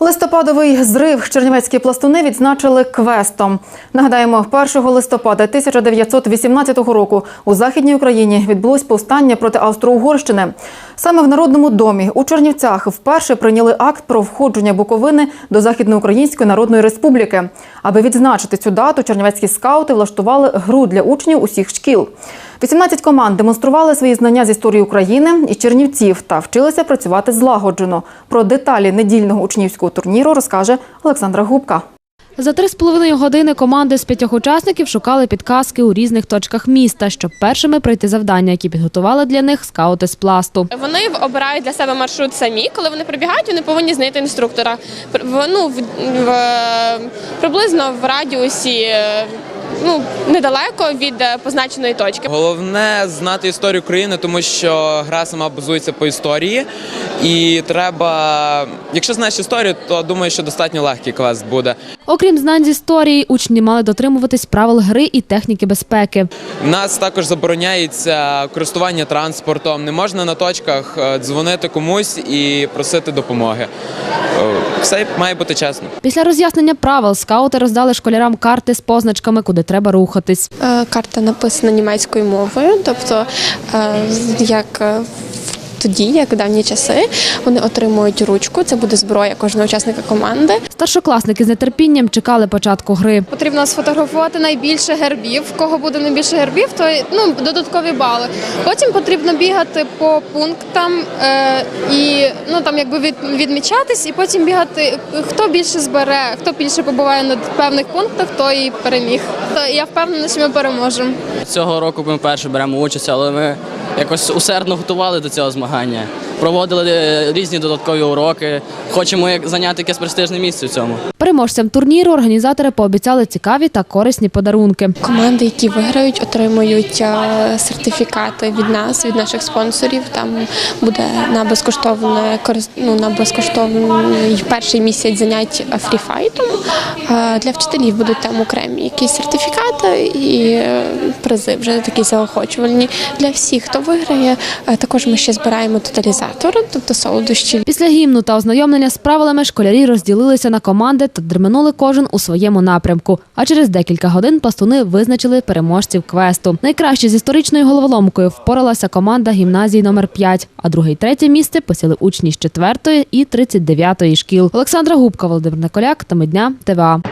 Листопадовий зрив чернівецькі пластуни відзначили квестом. Нагадаємо, 1 листопада 1918 року у західній Україні відбулось повстання проти Австро-Угорщини. Саме в Народному домі у Чернівцях вперше прийняли акт про входження Буковини до Західноукраїнської Народної Республіки. Аби відзначити цю дату, чернівецькі скаути влаштували гру для учнів усіх шкіл. 18 команд демонстрували свої знання з історії України і Чернівців та вчилися працювати злагоджено. Про деталі недільного учнівського турніру розкаже Олександра Губка. За три з половиною години команди з п'ятьох учасників шукали підказки у різних точках міста, щоб першими пройти завдання, які підготували для них скаути з пласту. Вони обирають для себе маршрут самі. Коли вони прибігають, вони повинні знайти інструктора. Ну, в, в, приблизно в радіусі е, ну, недалеко від е, позначеної точки. Головне знати історію країни, тому що гра сама базується по історії. І треба, якщо знаєш історію, то думаю, що достатньо легкий квест буде. Окрім знань з історії, учні мали дотримуватись правил гри і техніки безпеки. У нас також забороняється користування транспортом. Не можна на точках е, дзвонити комусь і просити допомоги. Е, Все має бути чесно. Після роз'яснення правил скаути роздали школярам карти з позначками, куди треба рухатись. Е, Карта написана німецькою мовою, тобто е, як е, тоді, як в давні часи, вони отримують ручку. Це буде зброя кожного учасника команди. Старшокласники з нетерпінням чекали початку гри. Потрібно сфотографувати найбільше гербів. В кого буде найбільше гербів, то ну додаткові бали. Потім потрібно бігати по пунктам е, і ну там якби від, відмічатись, і потім бігати. Хто більше збере, хто більше побуває на певних пунктах, той і переміг. То я впевнена, що ми переможемо. Цього року ми вперше беремо участь, але ми якось усердно готували до цього змагання. kochania. Проводили е, різні додаткові уроки. Хочемо як- зайняти якесь престижне місце в цьому. Переможцям турніру організатори пообіцяли цікаві та корисні подарунки. Команди, які виграють, отримують е, сертифікати від нас, від наших спонсорів. Там буде на безкоштовне ну, на безкоштовний перший місяць занять фріфайтом. Е, Для вчителів будуть там окремі якісь сертифікати і призи вже такі заохочувальні. Для всіх, хто виграє, також ми ще збираємо тоталізатор, тобто солодощі Після гімну та ознайомлення з правилами школярі розділилися на команди та дременули кожен у своєму напрямку. А через декілька годин пластуни визначили переможців квесту. Найкраще з історичною головоломкою впоралася команда гімназії номер 5 а друге й третє місце посіли учні з 4 і 39 шкіл. Олександра Губка, Володимир Николяк, Теми дня, ТВА.